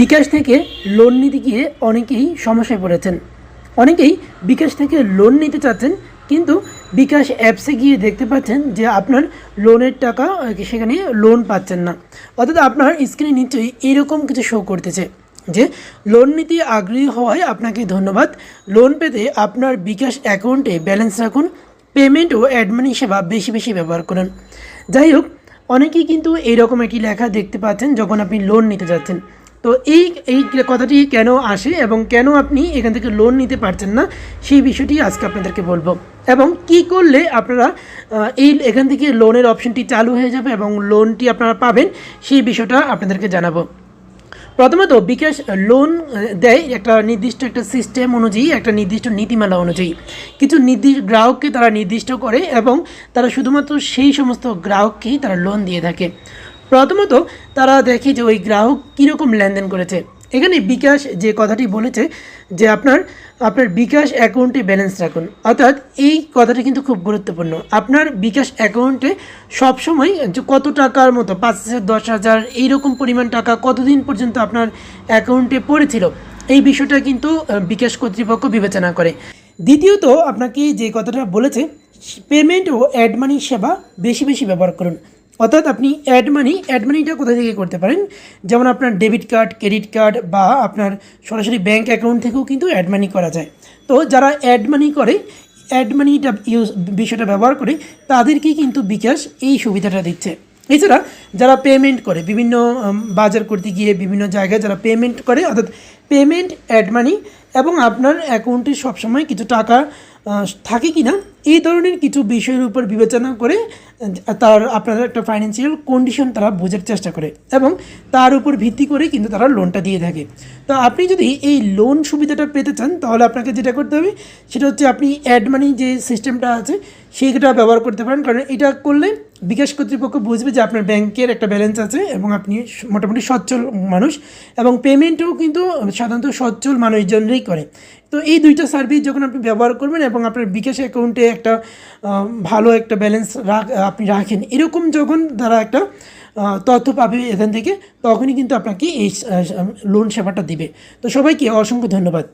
বিকাশ থেকে লোন নিতে গিয়ে অনেকেই সমস্যায় পড়েছেন। অনেকেই বিকাশ থেকে লোন নিতে চাচ্ছেন, কিন্তু বিকাশ অ্যাপসে গিয়ে দেখতে পাচ্ছেন যে আপনার লোনের টাকা সেখানে লোন পাচ্ছেন না। অর্থাৎ আপনার স্ক্রিনে নিশ্চয়ই এরকম কিছু শো করতেছে যে লোন নিতে আগ্রহী হওয়ায় আপনাকে ধন্যবাদ। লোন পেতে আপনার বিকাশ অ্যাকাউন্টে ব্যালেন্স রাখুন পেমেন্ট ও অ্যাডমানি সেবা বেশি বেশি ব্যবহার করুন। যাই হোক, অনেকেই কিন্তু এইরকম একটি লেখা দেখতে পাচ্ছেন যখন আপনি লোন নিতে যাচ্ছেন। তো এই এই কথাটি কেন আসে এবং কেন আপনি এখান থেকে লোন নিতে পারছেন না, সেই বিষয়টি আজকে আপনাদেরকে বলব। এবং কি করলে আপনারা এই এখান থেকে লোনের অপশনটি চালু হয়ে যাবে এবং লোনটি আপনারা পাবেন, সেই বিষয়টা আপনাদেরকে জানাব। প্রথমত, বিকাশ লোন দেয় একটা নির্দিষ্ট একটা সিস্টেম অনুযায়ী, একটা নির্দিষ্ট নীতিমালা অনুযায়ী। কিছু নির্দিষ্ট গ্রাহককে তারা নির্দিষ্ট করে এবং তারা শুধুমাত্র সেই সমস্ত গ্রাহককেই তারা লোন দিয়ে থাকে। প্রথমত তারা দেখে যে ওই গ্রাহক কীরকম লেনদেন করেছে। এখানে বিকাশ যে কথাটি বলেছে যে আপনার আপনার বিকাশ অ্যাকাউন্টে ব্যালেন্স রাখুন। অর্থাৎ এই কথাটি কিন্তু খুব গুরুত্বপূর্ণ। আপনার বিকাশ অ্যাকাউন্টে সবসময় যে কত টাকার মতো, পাঁচ হাজার, দশ হাজার, এইরকম পরিমাণ টাকা কতদিন পর্যন্ত আপনার অ্যাকাউন্টে পড়েছিল, এই বিষয়টা কিন্তু বিকাশ কর্তৃপক্ষ বিবেচনা করে। দ্বিতীয়ত, আপনাকে যে কথাটা বলেছে, পেমেন্ট ও অ্যাড মানি সেবা বেশি বেশি ব্যবহার করুন। অর্থাৎ আপনি অ্যাড মানি অ্যাড মানিটা কোথা থেকে করতে পারেন? যেমন আপনার ডেবিট কার্ড ক্রেডিট কার্ড বা আপনার সরাসরি ব্যাঙ্ক অ্যাকাউন্ট থেকেও কিন্তু অ্যাড মানি করা যায়। তো যারা অ্যাড মানি করে অ্যাড মানিটা ইউজ বিষয়টা ব্যবহার করে তাদেরকেই কিন্তু বিকাশ এই সুবিধাটা দিচ্ছে। এছাড়া যারা পেমেন্ট করে, বিভিন্ন বাজার করতে গিয়ে বিভিন্ন জায়গায় যারা পেমেন্ট করে, অর্থাৎ পেমেন্ট, অ্যাড মানি এবং আপনার অ্যাকাউন্টে সবসময় কিছু টাকা থাকে কি না এই ধরনের কিছু বিষয়ের উপর বিবেচনা করে তার আপনার একটা ফাইন্যান্সিয়াল কন্ডিশন তারা বোঝার চেষ্টা করে এবং তার উপর ভিত্তি করে কিন্তু তারা লোনটা দিয়ে থাকে। তো আপনি যদি এই লোন সুবিধাটা পেতে চান, তাহলে আপনাকে যেটা করতে হবে, সেটা হচ্ছে আপনি অ্যাড মানি যে সিস্টেমটা আছে, সেইটা ব্যবহার করতে পারেন। কারণ এটা করলে বিকাশ কর্তৃপক্ষ বুঝবে যে আপনার ব্যাংকের একটা ব্যালেন্স আছে এবং আপনি মোটামুটি সচ্ছল মানুষ এবং পেমেন্টও কিন্তু সাধারণত সচ্ছল মানুষজনরাই করে। তো এই দুইটা সার্ভিস যখন আপনি ব্যবহার করবেন এবং আপনার বিকাশ অ্যাকাউন্টে একটা ভালো একটা ব্যালেন্স রাখ, আপনি রাখেন, এরকম যখন তারা একটা তথ্য পাবে এখান থেকে, তখনই কিন্তু আপনাকে এই লোন সেবাটা দিবে। তো সবাইকে অসংখ্য ধন্যবাদ।